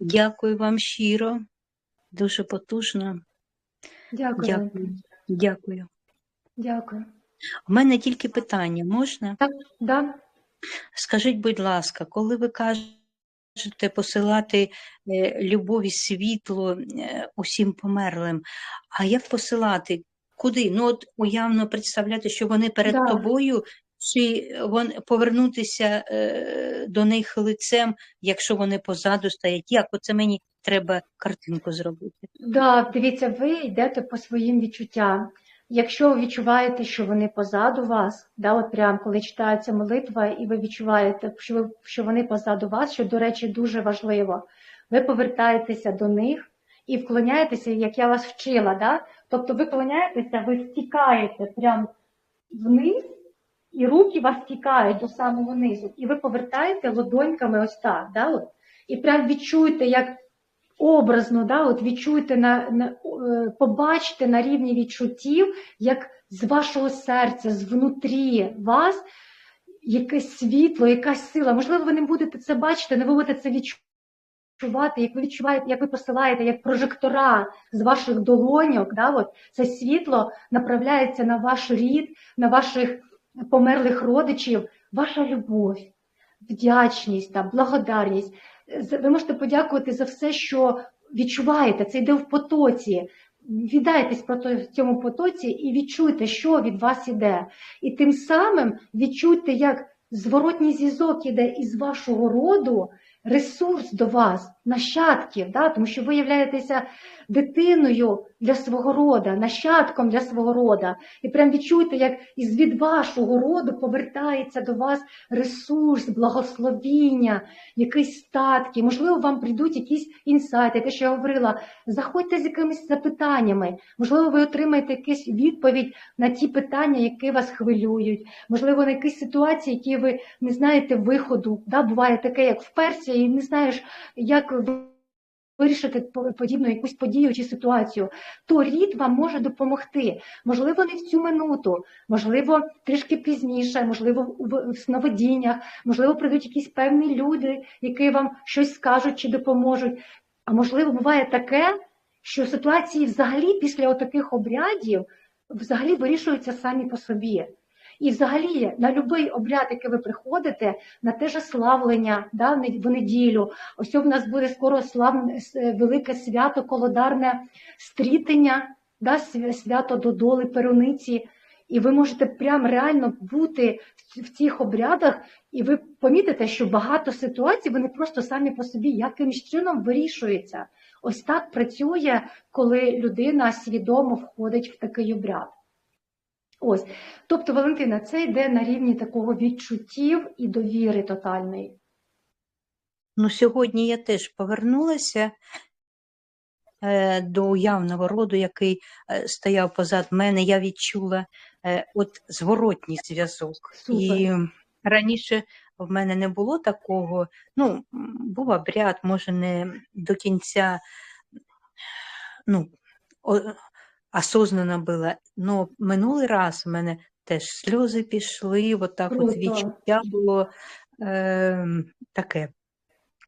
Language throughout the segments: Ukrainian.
Дякую вам щиро, дуже потужно. Дякую. Дякую. Дякую. Дякую. У мене тільки питання можна? Так, да. Скажіть, будь ласка, коли ви кажете посилати е, любов і світло е, усім померлим, а як посилати? Куди? Ну, от уявно представляти, що вони перед Да. тобою, чи вон, повернутися е, до них лицем, якщо вони позаду стоять? Як? Оце мені треба картинку зробити. Да, дивіться, ви йдете по своїм відчуттям. Якщо ви відчуваєте, що вони позаду вас, да, от прям коли читається молитва, і ви відчуваєте, що, ви, що вони позаду вас, що, до речі, дуже важливо, ви повертаєтеся до них і вклоняєтеся, як я вас вчила. Да? Тобто ви вклоняєтеся, ви стікаєте прям вниз, і руки вас стікають до самого низу, і ви повертаєте ладоньками ось так. Да, от, і прям відчуєте, як образно, да, от відчуйте на, на е, побачте на рівні відчуттів, як з вашого серця, з внутрі вас якесь світло, якась сила. Можливо, ви не будете це бачити, але ви будете це відчувати, як ви відчуваєте, як ви посилаєте, як прожектора з ваших долоньок, да, от, це світло направляється на ваш рід, на ваших померлих родичів, ваша любов, вдячність, та, благодарність. Ви можете подякувати за все, що відчуваєте. Це йде в потоці. Віддайтесь про цьому потоці і відчуйте, що від вас іде. І тим самим відчуйте, як зворотній зв'язок іде із вашого роду, ресурс до вас, нащадків, да? тому що ви являєтеся дитиною для свого рода, нащадком для свого рода. І прям відчуйте, як із від вашого роду повертається до вас ресурс, благословіння, якісь статки. Можливо, вам прийдуть якісь інсайти, те, що я говорила. Заходьте з якимись запитаннями. Можливо, ви отримаєте якусь відповідь на ті питання, які вас хвилюють. Можливо, на якісь ситуації, які ви не знаєте виходу. Да? Буває таке, як вперся, і не знаєш, як вирішити подібну якусь подію чи ситуацію, то рід вам може допомогти. Можливо, не в цю минуту, можливо, трішки пізніше, можливо, в сновидіннях, можливо, прийдуть якісь певні люди, які вам щось скажуть чи допоможуть. А можливо, буває таке, що ситуації взагалі після таких обрядів взагалі вирішуються самі по собі. І взагалі на будь-який обряд, який ви приходите, на те ж славлення да, в неділю. Ось в нас буде скоро славне велике свято, колодарне стрітення, да, свято Додоли, Перуниці. І ви можете прям реально бути в цих обрядах, і ви помітите, що багато ситуацій вони просто самі по собі якимось чином вирішуються. Ось так працює, коли людина свідомо входить в такий обряд. Ось, тобто, Валентина, це йде на рівні такого відчуттів і довіри тотальної. Ну, сьогодні я теж повернулася е, до уявного роду, який е, стояв позад мене. Я відчула е, от зворотній зв'язок. І раніше в мене не було такого. Ну, був обряд, може, не до кінця, ну, о- осознано було. Но минулий раз в мене теж сльози пішли, от так от відчуття було е, таке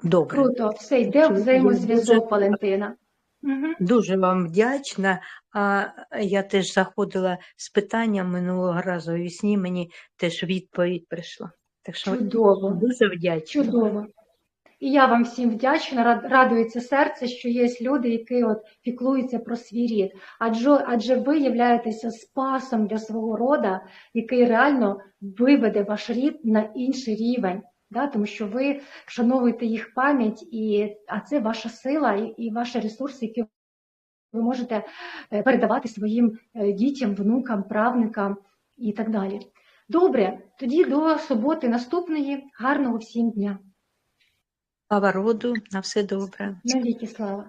добре. Круто, все йде взаємозв'язок, Валентина. Угу. Дуже вам вдячна. А я теж заходила з питанням минулого разу у вісні, мені теж відповідь прийшла. Так що Чудово, дуже вдячна. чудово. І я вам всім вдячна, рад- радується серце, що є люди, які от піклуються про свій рід. Адже, адже ви являєтеся спасом для свого рода, який реально виведе ваш рід на інший рівень. Да, тому що ви вшановуєте їх пам'ять, і, а це ваша сила і, і ваші ресурси, які ви можете е, передавати своїм е, дітям, внукам, правникам і так далі. Добре, тоді до суботи наступної. Гарного всім дня. Слава роду, на все добре. Навіки слава.